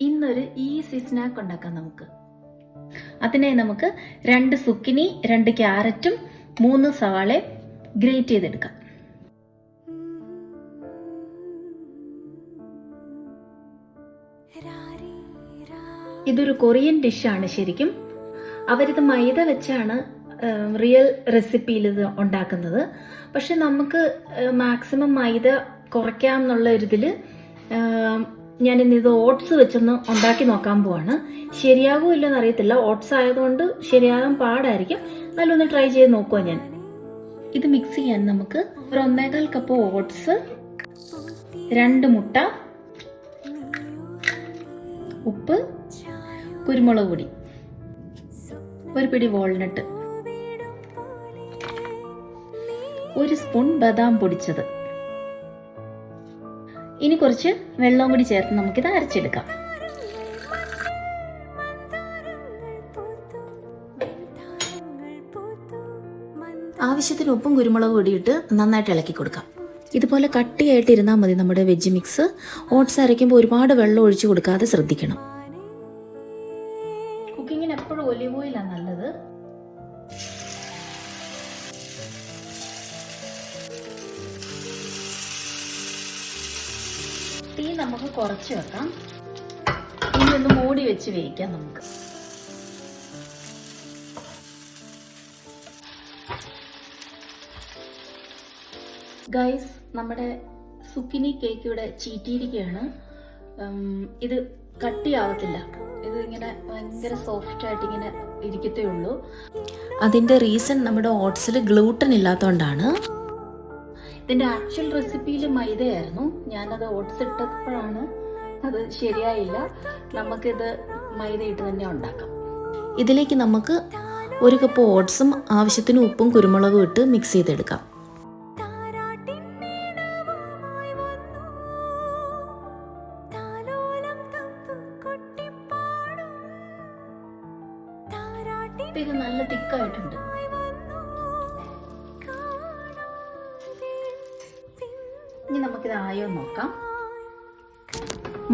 ഇന്നൊരു easy snack ഉണ്ടാക്കാം നമുക്ക്. അതിനായി നമുക്ക് രണ്ട് സുക്കിനി രണ്ട് ക്യാരറ്റും മൂന്ന് സവാളയും ഗ്രേറ്റ് ചെയ്തെടുക്കാം. ഇതൊരു കൊറിയൻ ഡിഷാണ് ശരിക്കും. അവരിത് മൈദ വെച്ചാണ് റിയൽ റെസിപ്പിയിൽ ഇത് ഉണ്ടാക്കുന്നത്. പക്ഷെ നമുക്ക് മാക്സിമം മൈദ കുറയ്ക്കാം എന്നുള്ള ഒരു ഇതിൽ ഇന്ന് ഇത് ഓട്സ് വെച്ചൊന്ന് ഉണ്ടാക്കി നോക്കാൻ പോവാണ്. ശരിയാകുമോ ഇല്ലെന്ന് അറിയത്തില്ല. ഓട്സ് ആയതുകൊണ്ട് ശരിയാകാൻ പാടായിരിക്കും. നല്ലൊന്ന് ട്രൈ ചെയ്ത് നോക്കുക ഞാൻ. ഇത് മിക്സ് ചെയ്യാൻ നമുക്ക് ഒരു ഒന്നേകാൽ കപ്പ് ഓട്സ് രണ്ട് മുട്ട ഉപ്പ് കുരുമുളക് പൊടി ഒരു പിടി വാൾനട്ട് ഒരു സ്പൂൺ ബദാം പൊടിച്ചത്. ഇനി കുറച്ച് വെള്ളവും കൂടി ചേർത്ത് നമുക്കിത് അരച്ചെടുക്കാം. ആവശ്യത്തിന് ഉപ്പും കുരുമുളക് കൂടിയിട്ട് നന്നായിട്ട് ഇളക്കി കൊടുക്കാം. ഇതുപോലെ കട്ടിയായിട്ട് ഇരുന്നാൽ മതി നമ്മുടെ വെജ് മിക്സ് ഓട്സ് അരയ്ക്കുമ്പോൾ ഒരുപാട് വെള്ളം ഒഴിച്ചു കൊടുക്കാതെ ശ്രദ്ധിക്കണം. കുക്കിങ്ങിന് എപ്പോഴും ഒലിവ് ഓയിലാണ് നല്ലത്. തീ നമുക്ക് കുറച്ച് വെക്കാം. ഇനി ഒന്ന് മൂടി വെച്ച് വേവിക്കാം നമുക്ക്. ഗൈസ് നമ്മുടെ സുക്കിനി കേക്ക് ഇവിടെ ചീറ്റിയിരിക്കുകയാണ്. ഇത് കട്ടിയാവത്തില്ല. ഇത് ഇങ്ങനെ ഭയങ്കര സോഫ്റ്റ് ആയിട്ട് ഇങ്ങനെ ഇരിക്കത്തേ ഉള്ളൂ. അതിന്റെ റീസൺ നമ്മുടെ ഓട്സിൽ ഗ്ലൂട്ടൻ ഇല്ലാത്തതുകൊണ്ടാണ് ഇതിന്റെ ആക്ച്വൽ റെസിപ്പിയിൽ മൈദയായിരുന്നു. ഞാനത് ഓട്സ് ഇട്ടപ്പോഴാണ് അത് ശരിയായില്ല. നമുക്കിത് മൈദ ഇട്ട് തന്നെ ഉണ്ടാക്കാം. ഇതിലേക്ക് നമുക്ക് ഒരു കപ്പ് ഓട്സും ആവശ്യത്തിന് ഉപ്പും കുരുമുളകും ഇട്ട് മിക്സ് ചെയ്തെടുക്കാം. ഇത് നല്ല തിക്കായിട്ടുണ്ട് ഇനി നമുക്കിത് ആയോ നോക്കാം.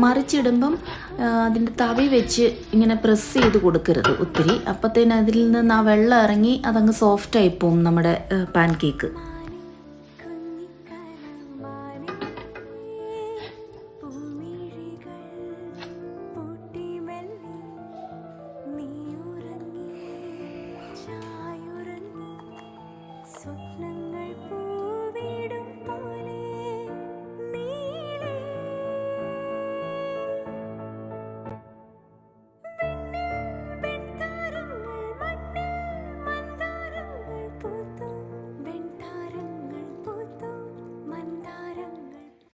മറിച്ചിടുമ്പം അതിന്റെ തവി വെച്ച് ഇങ്ങനെ പ്രസ് ചെയ്ത് കൊടുക്കരുത് ഒത്തിരി. അപ്പത്തേന് അതിൽ നിന്ന് ആ വെള്ളം ഇറങ്ങി അതങ്ങ് സോഫ്റ്റായി പോവും നമ്മുടെ പാൻ കേക്ക്